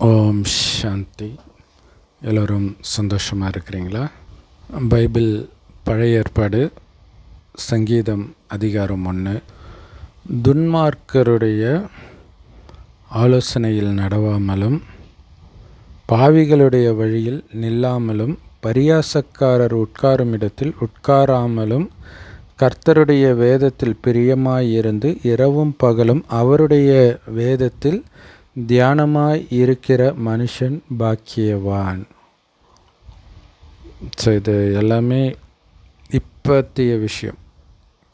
ஓம் சாந்தி. எல்லோரும் சந்தோஷமாக இருக்கிறீங்களா? பைபிள் பழைய ஏற்பாடு சங்கீதம் அதிகாரம் ஒன்று துன்மார்க்கருடைய ஆலோசனையில் நடவாமலும் பாவிகளுடைய வழியில் நில்லாமலும் பரியாசக்காரர் உட்காரும் இடத்தில் உட்காராமலும் கர்த்தருடைய வேதத்தில் பிரியமாயிருந்து இரவும் பகலும் அவருடைய வேதத்தில் தியானமாய் இருக்கிற மனுஷன் பாக்கியவான். ஸோ இது எல்லாமே இப்பத்திய விஷயம்.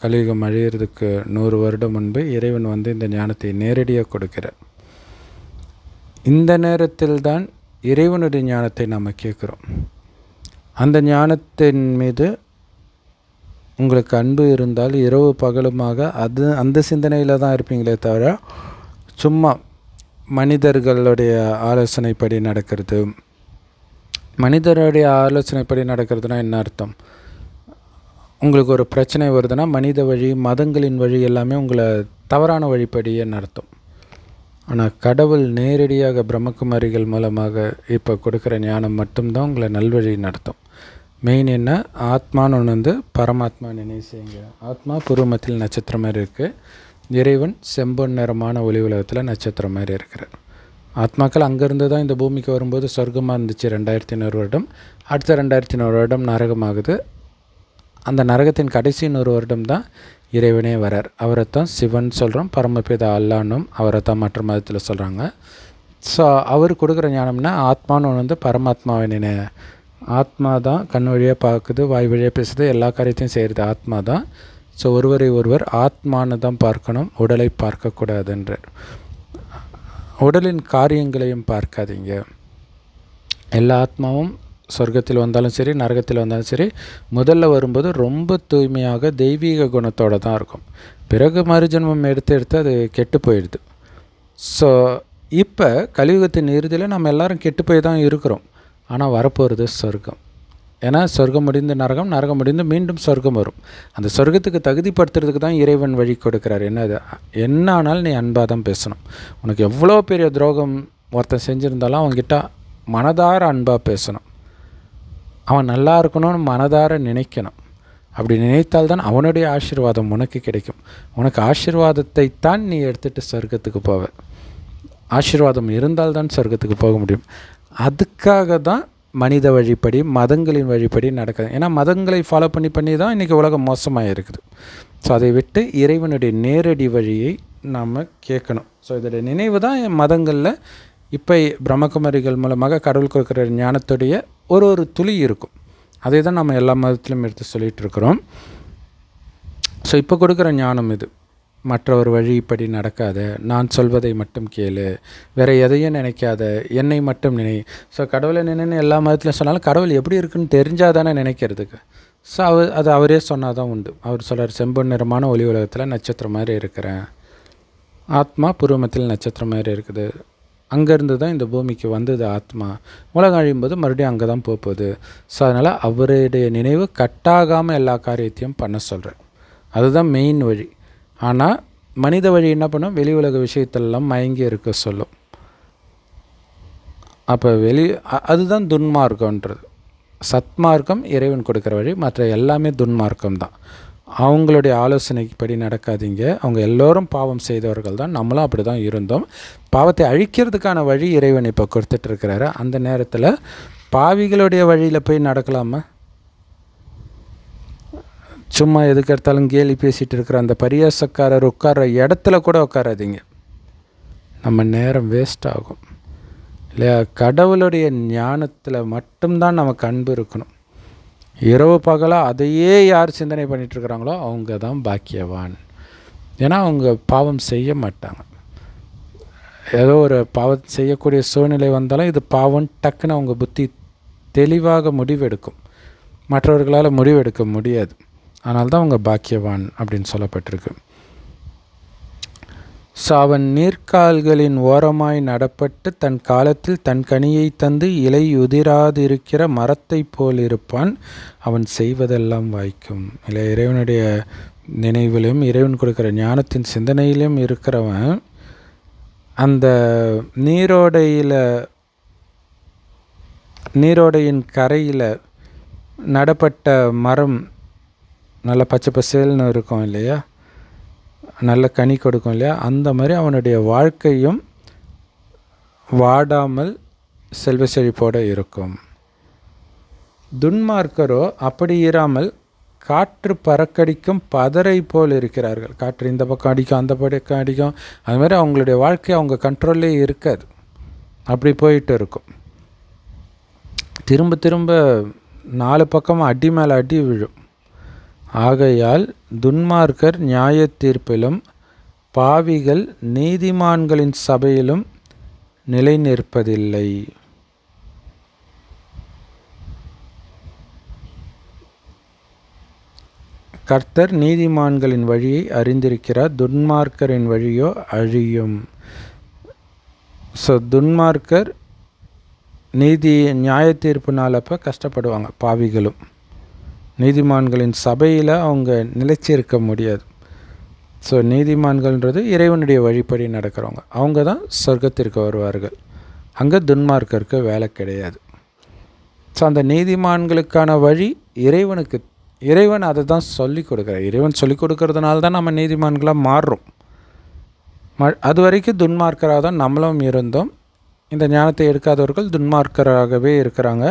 கலியுகம் அழியிறதுக்கு நூறு வருடம் முன்பு இறைவன் வந்து இந்த ஞானத்தை நேரடியாக கொடுக்கிறார். இந்த நேரத்தில் தான் இறைவனுடைய ஞானத்தை நாம் கேட்குறோம். அந்த ஞானத்தின் மீது உங்களுக்கு அன்பு இருந்தால் இரவு பகலுமாக அது அந்த சிந்தனையில் தான் இருப்பீங்களே தவிர சும்மா மனிதர்களுடைய ஆலோசனைப்படி நடக்கிறது. மனிதருடைய ஆலோசனைப்படி நடக்கிறதுனா என்ன அர்த்தம்? உங்களுக்கு ஒரு பிரச்சனை வருதுன்னா மனித வழி மதங்களின் வழி எல்லாமே உங்களை தவறான வழிப்படின்னு அர்த்தம்? ஆனால் கடவுள் நேரடியாக பிரம்மகுமாரிகள் மூலமாக இப்போ கொடுக்குற ஞானம் மட்டும்தான் உங்களை நல்வழி நடத்தும் மெயின் என்ன? ஆத்மான்னு ஒன்று வந்து பரமாத்மா நினைவு செய்யுங்க. ஆத்மா பூர்வமத்தில் நட்சத்திரம் மாதிரி இருக்குது இறைவன் செம்பொன் நிறமான ஒளி உலகத்தில் நட்சத்திரம் மாதிரி இருக்கிறார். ஆத்மாக்கள் அங்கேருந்து தான் இந்த பூமிக்கு வரும்போது சொர்க்கமாக இருந்துச்சு ரெண்டாயிரத்தி நூறு வருடம். அடுத்த ரெண்டாயிரத்தி நூறு வருடம் நரகமாகுது. அந்த நரகத்தின் கடைசி நூறு வருடம் தான் இறைவனே வரார். அவரை தான் சிவன் சொல்கிறோம் பரமபிதா அல்லானும் அவரை தான் மற்ற மதத்தில் சொல்கிறாங்க ஸோ அவர் கொடுக்குற ஞானம்னா ஆத்மான்னு ஒன்று வந்து பரமாத்மாவை நினை ஆத்மா தான் கண் வழியாக பார்க்குது வாய் வழியாக பேசுது எல்லா காரியத்தையும் செய்கிறது ஆத்மா தான் ஸோ ஒருவரை ஒருவர் ஆத்மானு தான் பார்க்கணும் உடலை பார்க்கக்கூடாதுன்ற உடலின் காரியங்களையும் பார்க்காதீங்க. எல்லா ஆத்மாவும் சொர்க்கத்தில் வந்தாலும் சரி நரகத்தில் வந்தாலும் சரி முதல்ல வரும்போது ரொம்ப தூய்மையாக தெய்வீக குணத்தோடு தான் இருக்கும். பிறகு மறுஜன்மம் எடுத்து எடுத்து அது கெட்டு போயிடுது. ஸோ இப்போ கலியுகத்தின் இறுதியில் நம்ம எல்லோரும் கெட்டு போய் தான் இருக்கிறோம். ஆனால் வரப்போகிறது சொர்க்கம். ஏன்னா சொர்க்கம் முடிந்து நரகம் நரகம் முடிந்து மீண்டும் சொர்க்கம் வரும். அந்த சொர்க்கத்துக்கு தகுதிப்படுத்துறதுக்கு தான் இறைவன் வழி கொடுக்குறாரு. என்ன அது? என்ன ஆனாலும் நீ அன்பாக தான் பேசணும். உனக்கு எவ்வளோ பெரிய துரோகம் ஒருத்தன் செஞ்சுருந்தாலும் அவங்ககிட்ட மனதார அன்பாக பேசணும். அவன் நல்லா இருக்கணும்னு மனதார நினைக்கணும். அப்படி நினைத்தால்தான் அவனுடைய ஆசீர்வாதம் உனக்கு கிடைக்கும். உனக்கு ஆசீர்வாதத்தை தான் நீ எடுத்துகிட்டு சொர்க்கத்துக்கு போவ. ஆசீர்வாதம் இருந்தால்தான் சொர்க்கத்துக்கு போக முடியும். அதுக்காக தான் மனித வழிப்படி மதங்களின் வழிப்படி நடக்குது. ஏன்னா மதங்களை ஃபாலோ பண்ணி பண்ணி தான் இன்றைக்கி உலகம் மோசமாக இருக்குது ஸோ அதை விட்டு இறைவனுடைய நேரடி வழியை நாம் கேட்கணும். ஸோ இதோடைய நினைவு தான் மதங்களில் இப்போ பிரம்மகுமாரிகள் மூலமாக கடவுள் கொடுக்குற ஞானத்துடைய ஒரு ஒரு துளி இருக்கும். அதை தான் நம்ம எல்லா மதத்திலும் எடுத்து சொல்லிகிட்டு இருக்கிறோம். ஸோ இப்போ கொடுக்குற ஞானம் இது. மற்றவர் வழிப்படி நடக்காத நான் சொல்வதை மட்டும் கேளு. வேறு எதையும் நினைக்காத என்னை மட்டும் நினை. ஸோ கடவுளை நினைன்னு எல்லா மதத்துலையும் சொன்னாலும் கடவுள் எப்படி இருக்குன்னு தெரிஞ்சால் தானே நினைக்கிறதுக்கு. ஸோ அவர் அது அவரே சொன்னால் தான் உண்டு. அவர் சொல்கிறார் செம்பு நிறமான ஒளி உலகத்தில் நட்சத்திரம் மாதிரி இருக்கிறேன். ஆத்மா பூர்வமத்தில் நட்சத்திரம் மாதிரி இருக்குது. அங்கேருந்து தான் இந்த பூமிக்கு வந்தது ஆத்மா. உலகம் அழியும்போது மறுபடியும் அங்கே தான் போகுது. ஸோ அதனால் அவருடைய நினைவு கட்டாகாமல் எல்லா காரியத்தையும் பண்ண சொல்கிறேன் அதுதான் மெயின் வழி. ஆனால் மனித வழி என்ன பண்ணும்? வெளி உலக விஷயத்தெல்லாம் மயங்கி இருக்க சொல்லும். அப்போ வெளி அதுதான் துன்மார்க்கன்றது சத்மார்க்கம் இறைவன் கொடுக்குற வழி மற்ற எல்லாமே துன்மார்க்கம் தான். அவங்களுடைய ஆலோசனைப்படி நடக்காதீங்க. அவங்க எல்லோரும் பாவம் செய்தவர்கள் தான். நம்மளும் அப்படி தான் இருந்தோம். பாவத்தை அழிக்கிறதுக்கான வழி இறைவன் இப்போ கொடுத்துட்ருக்கிறாரு அந்த நேரத்தில் பாவிகளுடைய வழியில் போய் நடக்கலாமா? சும்மா எதுக்கு எடுத்தாலும் கேலி பேசிகிட்டு இருக்கிற அந்த பரியாசக்காரர் உட்கார இடத்துல கூட உட்காராதீங்க. நம்ம நேரம் வேஸ்ட் ஆகும். இல்லையா? கடவுளுடைய ஞானத்தில் மட்டும்தான் நமக்கு அன்பு இருக்கணும். இரவு பகலாக அதையே யார் சிந்தனை பண்ணிகிட்ருக்குறாங்களோ அவங்க தான் பாக்கியவான். ஏன்னா அவங்க பாவம் செய்ய மாட்டாங்க. ஏதோ ஒரு பாவம் செய்யக்கூடிய சூழ்நிலை வந்தாலும் இது பாவம் டக்குன்னு அவங்க புத்தி தெளிவாக முடிவெடுக்கும். மற்றவர்களால் முடிவெடுக்க முடியாது. அதனால தான் அவங்க பாக்கியவான் அப்படின்னு சொல்லப்பட்டிருக்கு. ஸோ அவன் நீர்க்கால்களின் ஓரமாய் நடப்பட்டு தன் காலத்தில் தன் கனியை தந்து இலை உதிராதிருக்கிற மரத்தை போல் இருப்பான். அவன் செய்வதெல்லாம் வாய்க்கும். இல்லை இறைவனுடைய நினைவிலும் இறைவன் கொடுக்குற ஞானத்தின் சிந்தனையிலும் இருக்கிறவன் அந்த நீரோடையில் நீரோடையின் கரையில் நடப்பட்ட மரம் நல்ல பச்சை பசேல்னு இருக்கும் இல்லையா? நல்ல கனி கொடுக்கும் இல்லையா? அந்த மாதிரி அவனுடைய வாழ்க்கையும் வாடாமல் செல்வ செழிப்போடு இருக்கும். துன்மார்க்கரோ அப்படி இராமல் காற்று பறக்கடிக்கும் பதரை போல் இருக்கிறார்கள். காற்று இந்த பக்கம் அடிக்கும் அந்த பக்கம் அடிக்கும். அது மாதிரி அவங்களுடைய வாழ்க்கை அவங்க கண்ட்ரோல்லே இருக்காது. அப்படி போயிட்டு இருக்கும். திரும்ப திரும்ப நாலு பக்கமும் அடி மேலே அடி விழும். ஆகையால் துன்மார்க்கர் நியாய தீர்ப்பிலும் பாவிகள் நீதிமான்களின் சபையிலும் நிலை நிற்பதில்லை கர்த்தர் நீதிமான்களின் வழியை அறிந்திருக்கிறார். துன்மார்க்கரின் வழியோ அழியும். ஸோ துன்மார்க்கர் நீதி நியாய தீர்ப்புனால் அப்போ கஷ்டப்படுவாங்க பாவிகளும். நீதிமான்களின் சபையில் அவங்க நிலைச்சி இருக்க முடியாது. ஸோ நீதிமான்கள்ன்றது இறைவனுடைய வழிப்படி நடக்கிறவங்க. அவங்க தான் சொர்க்கத்திற்கு வருவார்கள். அங்கே துன்மார்க்கருக்கு வேலை கிடையாது. ஸோ அந்த நீதிமான்களுக்கான வழி இறைவனுக்கு இறைவன் அதை தான் சொல்லி கொடுக்குறார். இறைவன் சொல்லி கொடுக்கறதுனால தான் நம்ம நீதிமான்களாக மாறுறோம். ம அது வரைக்கும் துன்மார்க்கராக தான் நம்மளும் இருந்தோம். இந்த ஞானத்தை எடுக்காதவர்கள் துன்மார்க்கராகவே இருக்கிறாங்க.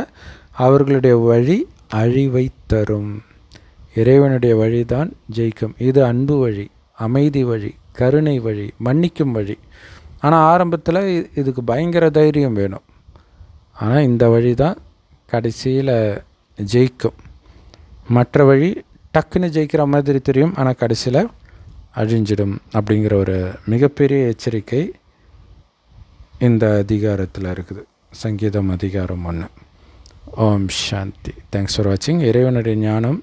அவர்களுடைய வழி அழிவை தரும். இறைவனுடைய வழி தான் ஜெயிக்கும். இது அன்பு வழி அமைதி வழி கருணை வழி மன்னிக்கும் வழி. ஆனால் ஆரம்பத்தில் இதுக்கு பயங்கர தைரியம் வேணும். ஆனால் இந்த வழி தான் கடைசியில் ஜெயிக்கும். மற்ற வழி டக்குன்னு ஜெயிக்கிற மாதிரி தெரியும். ஆனால் கடைசியில் அழிஞ்சிடும் அப்படிங்கிற ஒரு மிகப்பெரிய எச்சரிக்கை இந்த அதிகாரத்தில் இருக்குது. சங்கீதம் அதிகாரம் ஒன்று ஓம் சாந்தி. தேங்க்ஸ் ஃபார் வாட்சிங் இறைவனுடைய ஞானம்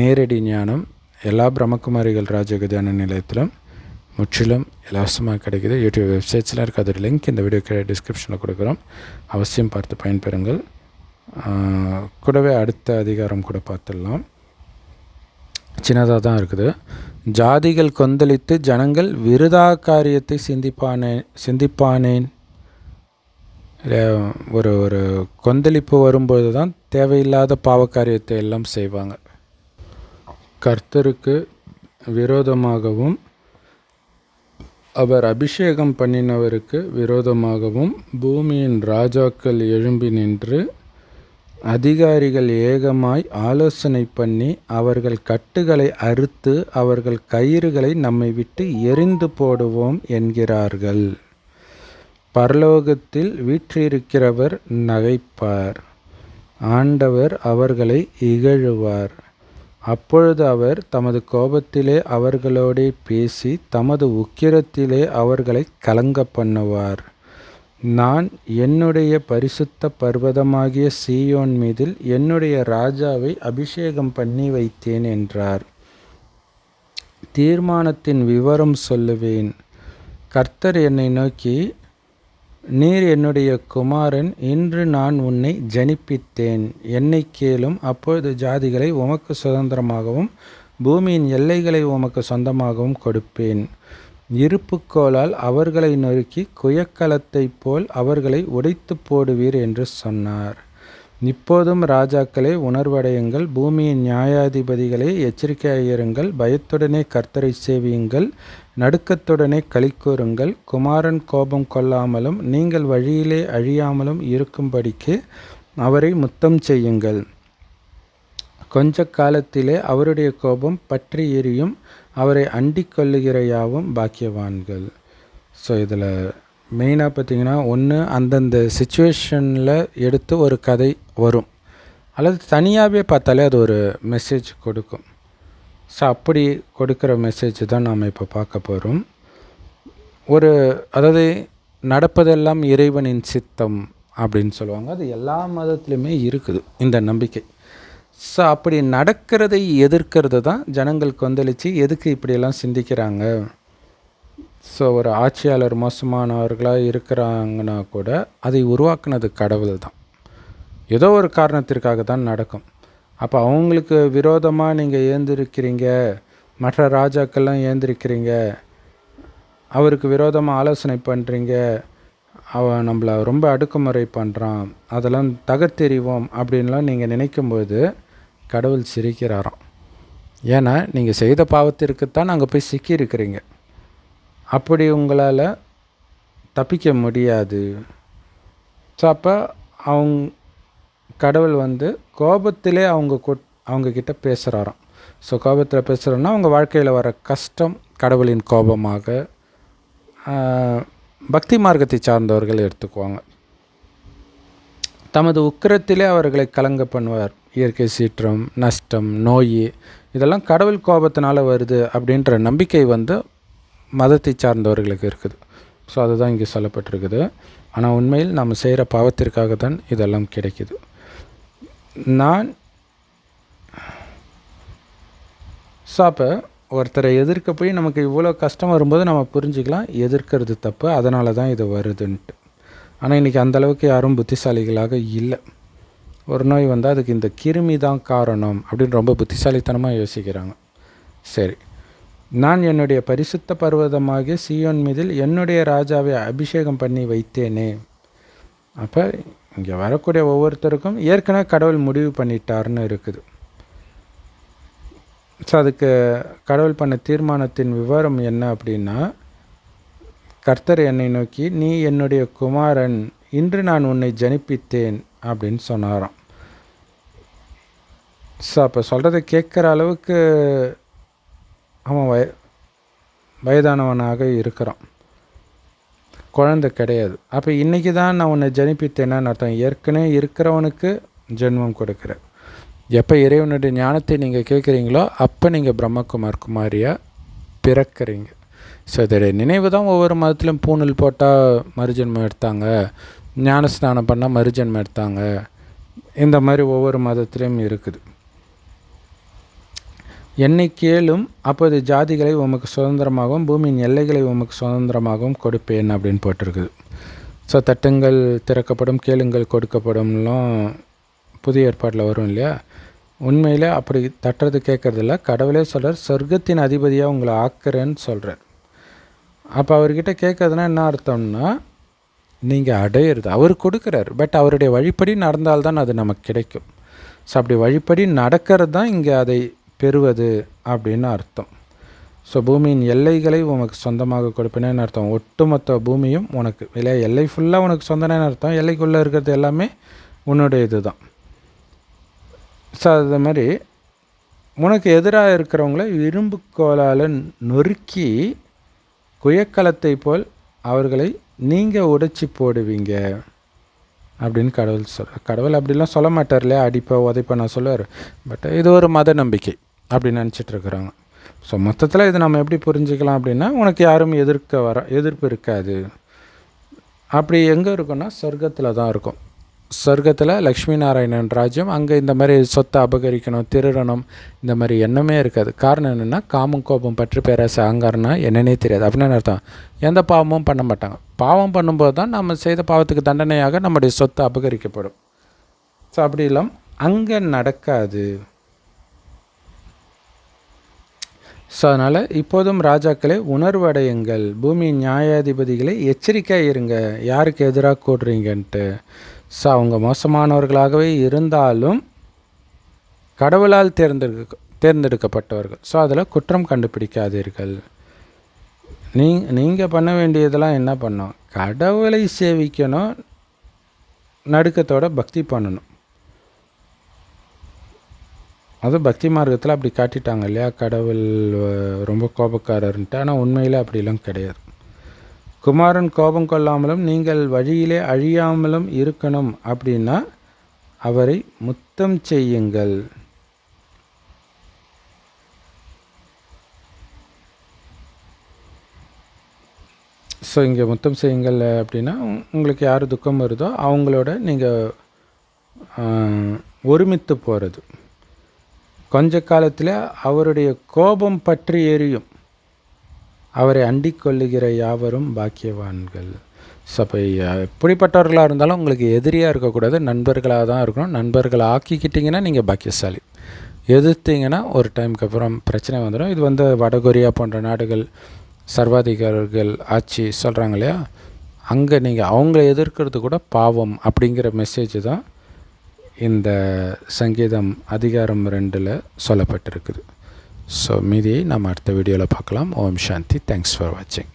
நேரடி ஞானம் எல்லா பிரம்மகுமாரிகள் ராஜகதான நிலையத்திலும் முற்றிலும் இலவசமாக கிடைக்குது. யூடியூப் வெப்சைட்ஸில் இருக்குது அதோட லிங்க் இந்த வீடியோ கீழே டிஸ்கிரிப்ஷனில் கொடுக்குறோம். அவசியம் பார்த்து பயன்பெறுங்கள். கூடவே அடுத்த அதிகாரம் கூட பார்த்துடலாம். சின்னதாக தான் இருக்குது. ஜாதிகள் கொந்தளித்து ஜனங்கள் விருதா காரியத்தை சிந்திப்பானே சிந்திப்பானேன். ஒரு ஒரு கொந்தளிப்பு வரும்போது தான் தேவையில்லாத பாவக்காரியத்தை எல்லாம் செய்வாங்க. கர்த்தருக்கு விரோதமாகவும் அவர் அபிஷேகம் பண்ணினவருக்கு விரோதமாகவும் பூமியின் ராஜாக்கள் எழும்பி நின்று அதிகாரிகள் ஏகமாய் ஆலோசனை பண்ணி அவர்கள் கட்டுகளை அறுத்து அவர்கள் கயிறுகளை நம்மை விட்டு எரிந்து போடுவோம் என்கிறார்கள். பரலோகத்தில் வீற்றிருக்கிறவர் நகைப்பார். ஆண்டவர் அவர்களை இகழுவார். அப்பொழுது அவர் தமது கோபத்திலே அவர்களோடே பேசி தமது உக்கிரத்திலே அவர்களை கலங்க பண்ணுவார் நான் என்னுடைய பரிசுத்த பர்வதமாகிய சீயோன் மீதில் என்னுடைய ராஜாவை அபிஷேகம் பண்ணி வைத்தேன் என்றார். தீர்மானத்தின் விவரம் சொல்லுவேன். கர்த்தர் என்னை நோக்கி நீர் என்னுடைய குமாரன் இன்று நான் உன்னை ஜனிப்பித்தேன். என்னை கேளும் அப்பொழுது ஜாதிகளை உமக்கு சுதந்திரமாகவும் பூமியின் எல்லைகளை உமக்கு சொந்தமாகவும் கொடுப்பேன். இருப்புக்கோளால் அவர்களை நொறுக்கி குயக்கலத்தைப் போல் அவர்களை உடைத்து போடுவீர் என்று சொன்னார். இப்போதும் ராஜாக்களே உணர்வடையுங்கள். பூமியின் நியாயாதிபதிகளே எச்சரிக்கையாயிருங்கள். பயத்துடனே கர்த்தரை சேவியுங்கள். நடுக்கத்துடனே களி கூறுங்கள் குமாரன் கோபம் கொள்ளாமலும் நீங்கள் வழியிலே அழியாமலும் இருக்கும்படிக்கு அவரை முத்தம் செய்யுங்கள். கொஞ்ச காலத்திலே அவருடைய கோபம் பற்றி எரியும். அவரை அண்டிக் கொள்ளுகிற யாவும் பாக்கியவான்கள். ஸோ இதில் மெயினாக பார்த்திங்கன்னா ஒன்று அந்தந்த சுச்சுவேஷனில் எடுத்து ஒரு கதை வரும். அல்லது தனியாகவே பார்த்தாலே அது ஒரு மெசேஜ் கொடுக்கும். ஸோ அப்படி கொடுக்குற மெசேஜ் தான் நாம் இப்போ பார்க்க போகிறோம் ஒரு அதாவது நடப்பதெல்லாம் இறைவனின் சித்தம் அப்படின்னு சொல்லுவாங்க. அது எல்லா மதத்துலேயுமே இருக்குது இந்த நம்பிக்கை. ஸோ அப்படி நடக்கிறதை எதிர்க்கிறது தான் ஜனங்கள் கொந்தளித்து எதுக்கு இப்படியெல்லாம் சிந்திக்கிறாங்க? ஸோ ஒரு ஆட்சியாளர் மோசமானவர்களாக இருக்கிறாங்கன்னா கூட அதை உருவாக்குனது கடவுள் தான். ஏதோ ஒரு காரணத்திற்காக தான் நடக்கும். அப்போ அவங்களுக்கு விரோதமாக நீங்கள் ஏந்திருக்கிறீங்க. மற்ற ராஜாக்கள்லாம் ஏந்திருக்கிறீங்க. அவருக்கு விரோதமாக ஆலோசனை பண்ணுறீங்க அவன் நம்மளை ரொம்ப அடுக்குமுறை பண்ணுறான் அதெல்லாம் தகர்த்தெறிவோம் அப்படின்லாம் நீங்கள் நினைக்கும்போது கடவுள் சிரிக்கிறாராம். ஏன்னா நீங்கள் செய்த பாவத்திற்குத்தான் அங்கே போய் சிக்கியிருக்கிறீங்க. அப்படி உங்களால் தப்பிக்க முடியாது. ஸோ அப்போ அவங்க கடவுள் வந்து கோபத்திலே அவங்க கொட் அவங்கக்கிட்ட பேசுகிறாராம் ஸோ கோபத்தில் பேசுகிறோன்னா அவங்க வாழ்க்கையில் வர கஷ்டம் கடவுளின் கோபமாக பக்தி மார்க்கத்தை சார்ந்தவர்கள் எடுத்துக்குவாங்க. தமது உக்கிரத்திலே அவர்களை கலங்க பண்ணுவார். இயற்கை சீற்றம் நஷ்டம் நோய் இதெல்லாம் கடவுள் கோபத்தினால் வருது அப்படின்ற நம்பிக்கை வந்து மதத்தை சார்ந்தவர்களுக்கு இருக்குது. ஸோ அதுதான் இங்கே சொல்லப்பட்டிருக்குது. ஆனால் உண்மையில் நம்ம செய்கிற பாவத்திற்காக தான் இதெல்லாம் கிடைக்குது. நான் ஸோ அப்போ ஒருத்தரை எதிர்க்க போய் நமக்கு இவ்வளோ கஷ்டம் வரும்போது நம்ம புரிஞ்சுக்கலாம் எதிர்க்கிறது தப்பு அதனால தான் இது வருதுன்ட்டு. ஆனால் இன்றைக்கி அந்தளவுக்கு யாரும் புத்திசாலிகளாக இல்லை. ஒரு நோய் வந்தால் அதுக்கு இந்த கிருமி தான் காரணம் அப்படின்னு ரொம்ப புத்திசாலித்தனமாக யோசிக்கிறாங்க. சரி. நான் என்னுடைய பரிசுத்த பர்வதமாகிய சியோன் மீதில் என்னுடைய ராஜாவை அபிஷேகம் பண்ணி வைத்தேனே. அப்போ இங்கே வரக்கூடிய ஒவ்வொருத்தருக்கும் ஏற்கனவே கடவுள் முடிவு பண்ணிட்டார்னு இருக்குது. ஸோ அதுக்கு கடவுள் பண்ண தீர்மானத்தின் விவரம் என்ன அப்படின்னா கர்த்தர் என்னை நோக்கி நீ என்னுடைய குமாரன் இன்று நான் உன்னை ஜனிப்பித்தேன் அப்படின்னு சொன்னாராம். ஸோ அப்போ சொல்கிறத கேட்குற அளவுக்கு அவன் வய வயதானவனாக இருக்கிறான். குழந்தை கிடையாது. அப்போ இன்றைக்கி தான் நான் உன்னை ஜனிப்பித்தேன்னு அர்த்தம். ஏற்கனவே இருக்கிறவனுக்கு ஜென்மம் கொடுக்குற. எப்போ இறைவனுடைய ஞானத்தை நீங்கள் கேட்குறீங்களோ அப்போ நீங்கள் பிரம்மகுமார் குமாரியாக பிறக்கிறீங்க. ஸோ இதோடைய நினைவு தான் ஒவ்வொரு மதத்திலும் பூணல் போட்டால் மறுஜென்மம் எடுத்தாங்க. ஞானஸ்நானம் பண்ணால் மறுஜென்மம் எடுத்தாங்க. இந்த மாதிரி ஒவ்வொரு மதத்துலேயும் இருக்குது. என்னை கேளும் அப்போது ஜாதிகளை உமக்கு சுதந்திரமாகவும் பூமியின் எல்லைகளை உமக்கு சுதந்திரமாகவும் கொடுப்பேன் அப்படின்னு போட்டிருக்குது. ஸோ தட்டுங்கள் திறக்கப்படும் கேளுங்கள் கொடுக்கப்படும்லாம் புதிய ஏற்பாட்டில் வரும் இல்லையா? உண்மையில் அப்படி தட்டுறது கேட்குறதில்ல. கடவுளே சொல்கிறார் சொர்க்கத்தின் அதிபதியாக உங்களை ஆக்குறேன்னு சொல்கிறார் அப்போ அவர்கிட்ட கேட்குறதுனா என்ன அர்த்தம்னா நீங்கள் அடையிறது. அவர் கொடுக்குறார். பட் அவருடைய வழிப்படி நடந்தால்தான் அது நமக்கு கிடைக்கும். ஸோ அப்படி வழிப்படி நடக்கிறது தான் இங்கே அதை பெறுவது அப்படின்னு அர்த்தம். ஸோ பூமியின் எல்லைகளை உனக்கு சொந்தமாக கொடுப்பினேன்னு அர்த்தம். ஒட்டுமொத்த பூமியும் உனக்கு இல்லை எல்லை ஃபுல்லாக உனக்கு சொந்தனேன்னு அர்த்தம். எல்லைக்குள்ளே இருக்கிறது எல்லாமே உன்னுடைய இது தான் ஸோ அது மாதிரி உனக்கு எதிராக இருக்கிறவங்கள இரும்பு கோலால் நொறுக்கி குயக்கலத்தை போல் அவர்களை நீங்கள் உடைச்சி போடுவீங்க அப்படின்னு கடவுள் சொல் கடவுள் அப்படிலாம் சொல்ல மாட்டார் இல்லையா? அடிப்பை உதைப்ப நான் சொல்லுவார். பட் இது ஒரு மத நம்பிக்கை. அப்படின்னு நினச்சிட்டு இருக்கிறாங்க ஸோ மொத்தத்தில் இது நம்ம எப்படி புரிஞ்சுக்கலாம் அப்படின்னா உனக்கு யாரும் எதிர்க்க வர எதிர்ப்பு இருக்காது. அப்படி எங்கே இருக்குன்னா சொர்க்கத்தில் தான் இருக்கும். சொர்க்கத்தில் லக்ஷ்மி நாராயணன் ராஜ்யம் அங்கே இந்த மாதிரி சொத்தை அபகரிக்கணும் திருடணும் இந்த மாதிரி எண்ணமே இருக்காது. காரணம் என்னென்னா காமம் கோபம் பற்றி பேராசை அகங்காரம்னா என்னன்னே தெரியாது. அப்படின்னு அர்த்தம். எந்த பாவமும் பண்ண மாட்டாங்க. பாவம் பண்ணும்போது தான் நம்ம செய்த பாவத்துக்கு தண்டனையாக நம்முடைய சொத்தை அபகரிக்கப்படும். ஸோ அப்படி இல்லாமல் அங்கே நடக்காது. ஸோ அதனால் இப்போதும் ராஜாக்களே உணர்வடையுங்கள். பூமியின் நியாயாதிபதிகளை எச்சரிக்கையாக இருங்க. யாருக்கு எதிராக கூடுறீங்கன்ட்டு ஸோ அவங்க மோசமானவர்களாகவே இருந்தாலும் கடவுளால் தேர்ந்தெடுக்க தேர்ந்தெடுக்கப்பட்டவர்கள். ஸோ அதில் குற்றம் கண்டுபிடிக்காதீர்கள். நீ நீங்கள் பண்ண வேண்டியதெல்லாம் என்ன பண்ணணும்? கடவுளை சேவிக்கணும். நடுக்கத்தோட பக்தி பண்ணணும். அது பக்தி மார்க்கத்தில் அப்படி காட்டிட்டாங்க இல்லையா? கடவுள் ரொம்ப கோபக்காரர்ன்ட்டு. ஆனால் உண்மையில் அப்படிலாம் கிடையாது. குமாரன் கோபம் கொள்ளாமலும் நீங்கள் வழியிலே அழியாமலும் இருக்கணும் அப்படின்னா அவரை முத்தம் செய்யுங்கள். ஸோ இங்கே முத்தம் செய்யுங்கள் அப்படின்னா உங்களுக்கு யார் துக்கம் வருதோ அவங்களோட நீங்கள் ஒருமித்து போகிறது கொஞ்ச காலத்தில் அவருடைய கோபம் பற்றி எரியும். அவரை அண்டிக் கொள்ளுகிற யாவரும் பாக்கியவான்கள். சபை அப்போ எப்படிப்பட்டவர்களாக இருந்தாலும் உங்களுக்கு எதிரியாக இருக்கக்கூடாது நண்பர்களாக தான் இருக்கணும். நண்பர்களை ஆக்கிக்கிட்டிங்கன்னா நீங்கள் பாக்கியசாலி. எதிர்த்தீங்கன்னா ஒரு டைமுக்கு அப்புறம் பிரச்சனை வந்துடும். இது வந்து வடகொரியா போன்ற நாடுகள் சர்வாதிகாரிகள் ஆட்சி சொல்கிறாங்க இல்லையா? அங்கே நீங்கள் அவங்கள எதிர்க்கிறது கூட பாவம் அப்படிங்கிற மெசேஜ் தான் இந்த சங்கீதம் அதிகாரம் ரெண்டில் சொல்லப்பட்டிருக்குது. ஸோ மீதியை நம்ம அடுத்த வீடியோவில் பார்க்கலாம். ஓம் சாந்தி. தேங்க்ஸ் ஃபார் வாட்சிங்